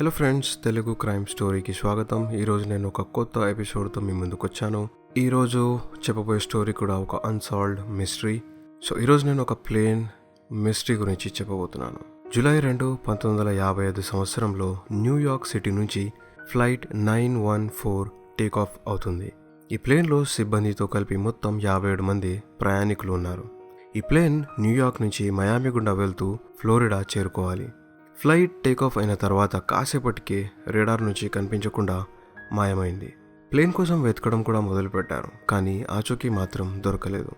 Hello friends Telugu crime స్టోరీకి స్వాగతం. ఈరోజు నేను ఒక కొత్త ఎపిసోడ్తో మీ ముందుకు వచ్చాను. ఈరోజు చెప్పబోయే స్టోరీ కూడా ఒక అన్సాల్వ్డ్ మిస్టరీ సో ఈరోజు నేను ఒక ప్లేన్ మిస్టరీ గురించి చెప్పబోతున్నాను. జూలై రెండు పంతొమ్మిది వందల యాభై ఐదు సంవత్సరంలో న్యూయార్క్ సిటీ నుంచి flight nine one four take off అవుతుంది. ఈ ప్లేన్లో సిబ్బందితో కలిపి మొత్తం యాభై ఏడు మంది ప్రయాణికులు ఉన్నారు. ఈ ప్లేన్ న్యూయార్క్ నుంచి మయామి గుండా వెళ్తూ ఫ్లోరిడా చేరుకోవాలి. ఫ్లైట్ టేకాఫ్ అయిన తర్వాత కాసేపటికే రేడార్ నుంచి కనిపించకుండా మాయమైంది. ప్లేన్ కోసం వెతకడం కూడా మొదలుపెట్టారు కానీ ఆచూకీ మాత్రం దొరకలేదు.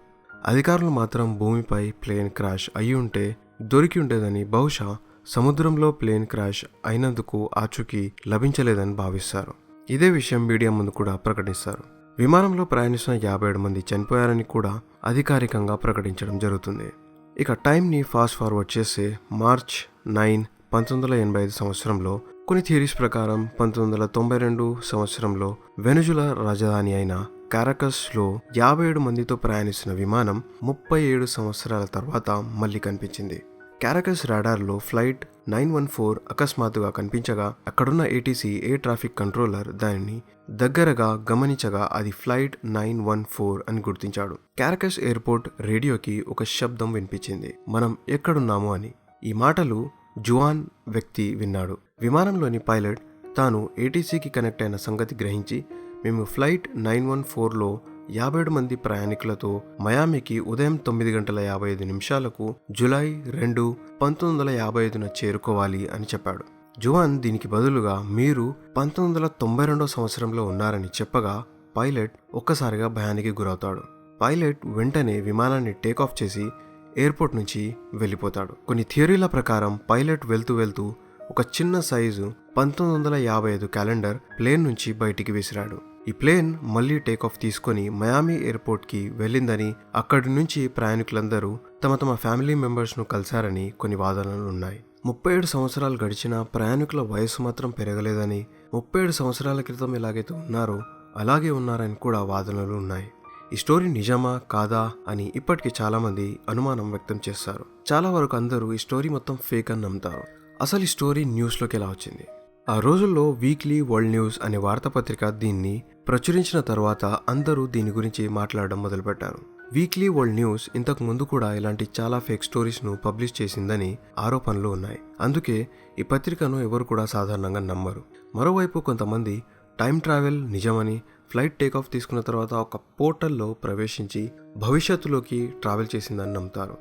అధికారులు మాత్రం భూమిపై ప్లేన్ క్రాష్ అయి ఉంటే దొరికి ఉండేదని బహుశా సముద్రంలో ప్లేన్ క్రాష్ అయినందుకు ఆచూకీ లభించలేదని భావిస్తారు. ఇదే విషయం మీడియా ముందు కూడా ప్రకటిస్తారు. విమానంలో ప్రయాణిస్తున్న యాభై ఏడు మంది చనిపోయారని కూడా అధికారికంగా ప్రకటించడం జరుగుతుంది. ఇక టైంని ఫాస్ట్ ఫార్వర్డ్ చేస్తే మార్చ్ నైన్ పంతొమ్మిది వందల ఎనభై ఐదు సంవత్సరంలో కొన్ని థియరీస్ ప్రకారం పంతొమ్మిది వందల తొంభై రెండు సంవత్సరంలో వెనుజులా రాజధాని అయిన క్యారకస్లో యాభై ఏడు మందితో ప్రయాణిస్తున్న విమానం ముప్పై ఏడు సంవత్సరాల తర్వాత మళ్ళీ కనిపించింది. క్యారకస్ రాడార్లో ఫ్లైట్ నైన్ వన్ ఫోర్ అకస్మాత్తుగా కనిపించగా అక్కడున్న ఏటీసీ ఎయిర్ ట్రాఫిక్ కంట్రోలర్ దానిని దగ్గరగా గమనించగా అది ఫ్లైట్ నైన్ వన్ ఫోర్ అని గుర్తించాడు. క్యారకస్ ఎయిర్పోర్ట్ రేడియోకి ఒక శబ్దం వినిపించింది. మనం ఎక్కడున్నాము అని. ఈ మాటలు జువాన్ వ్యక్తి విన్నాడు. విమానంలోని పైలట్ తాను ఏటీసీకి కనెక్ట్ అయిన సంగతి గ్రహించి మేము ఫ్లైట్ నైన్ వన్ ఫోర్లో యాభై ఏడు మంది ప్రయాణికులతో మయామికి ఉదయం తొమ్మిది గంటల యాభై ఐదు నిమిషాలకు జులై రెండు పంతొమ్మిది వందల యాభై ఐదున చేరుకోవాలి అని చెప్పాడు. జువాన్ దీనికి బదులుగా మీరు పంతొమ్మిది వందల తొంభై రెండో సంవత్సరంలో ఉన్నారని చెప్పగా పైలట్ ఒక్కసారిగా భయానికి గురవుతాడు. పైలట్ వెంటనే విమానాన్ని టేకాఫ్ చేసి ఎయిర్పోర్ట్ నుంచి వెళ్ళిపోతాడు. కొన్ని థియరీల ప్రకారం పైలట్ వెళ్తూ వెళ్తూ ఒక చిన్న సైజు పంతొమ్మిది వందల యాభై ఐదు క్యాలెండర్ ప్లేన్ నుంచి బయటికి విసిరాడు. ఈ ప్లేన్ మళ్ళీ టేకాఫ్ తీసుకొని మయామి ఎయిర్పోర్ట్కి వెళ్ళిందని అక్కడి నుంచి ప్రయాణికులందరూ తమ తమ ఫ్యామిలీ మెంబర్స్ను కలిశారని కొన్ని వాదనలు ఉన్నాయి. ముప్పై ఏడు సంవత్సరాలు గడిచినా ప్రయాణికుల వయసు మాత్రం పెరగలేదని ముప్పై ఏడు సంవత్సరాల క్రితం ఎలాగైతే ఉన్నారో అలాగే ఉన్నారని కూడా వాదనలు ఉన్నాయి. ఈ స్టోరీ నిజమా కాదా అని ఇప్పటికీ చాలామంది అనుమానం వ్యక్తం చేస్తారు. చాలా వరకు అందరూ ఈ స్టోరీ మొత్తం ఫేక్ అని నమ్ముతారు. అసలు ఈ స్టోరీ న్యూస్లోకి ఎలా వచ్చింది? ఆ రోజుల్లో వీక్లీ వరల్డ్ న్యూస్ అనే వార్తాపత్రిక దీన్ని ప్రచురించిన తర్వాత అందరూ దీని గురించి మాట్లాడడం మొదలుపెట్టారు. వీక్లీ వరల్డ్ న్యూస్ ఇంతకు ముందు కూడా ఇలాంటి చాలా ఫేక్ స్టోరీస్ను పబ్లిష్ చేసిందని ఆరోపణలు ఉన్నాయి. అందుకే ఈ పత్రికను ఎవరు కూడా సాధారణంగా నమ్మరు. మరోవైపు కొంతమంది టైం ట్రావెల్ నిజమని ఫ్లైట్ టేకాఫ్ తీసుకున్న తర్వాత ఒక పోర్టల్లో ప్రవేశించి భవిష్యత్తులోకి ట్రావెల్ చేసిందని నమ్ముతారు.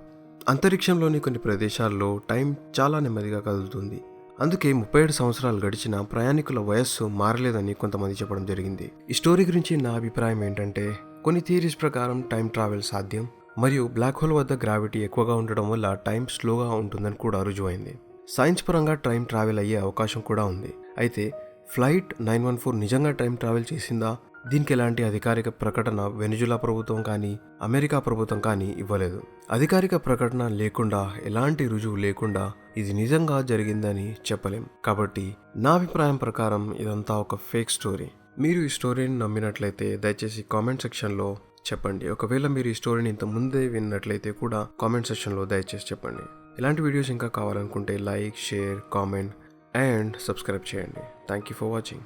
అంతరిక్షంలోని కొన్ని ప్రదేశాల్లో టైం చాలా నెమ్మదిగా కదులుతుంది. అందుకే ముప్పై ఏడు సంవత్సరాలు గడిచిన ప్రయాణికుల వయస్సు మారలేదని కొంతమంది చెప్పడం జరిగింది. ఈ స్టోరీ గురించి నా అభిప్రాయం ఏంటంటే కొన్ని థియరీస్ ప్రకారం టైం ట్రావెల్ సాధ్యం మరియు బ్లాక్ హోల్ వద్ద గ్రావిటీ ఎక్కువగా ఉండడం వల్ల టైం స్లోగా ఉంటుందని కూడా రుజువైంది. సైన్స్ పరంగా టైం ట్రావెల్ అయ్యే అవకాశం కూడా ఉంది. అయితే ఫ్లైట్ నైన్ వన్ ఫోర్ నిజంగా టైం ట్రావెల్ చేసిందా? దీనికి ఎలాంటి అధికారిక ప్రకటన వెనుజులా ప్రభుత్వం కానీ అమెరికా ప్రభుత్వం కానీ ఇవ్వలేదు. అధికారిక ప్రకటన లేకుండా ఎలాంటి రుజువు లేకుండా ఇది నిజంగా జరిగిందని చెప్పలేం. కాబట్టి నా అభిప్రాయం ప్రకారం ఇదంతా ఒక ఫేక్ స్టోరీ. మీరు ఈ స్టోరీని నమ్మినట్లయితే దయచేసి కామెంట్ సెక్షన్లో చెప్పండి. ఒకవేళ మీరు ఈ స్టోరీని ఇంత ముందే విన్నట్లయితే కూడా కామెంట్ సెక్షన్లో దయచేసి చెప్పండి. ఇలాంటి వీడియోస్ ఇంకా కావాలనుకుంటే like share comment and subscribe చేయండి. Thank you for watching.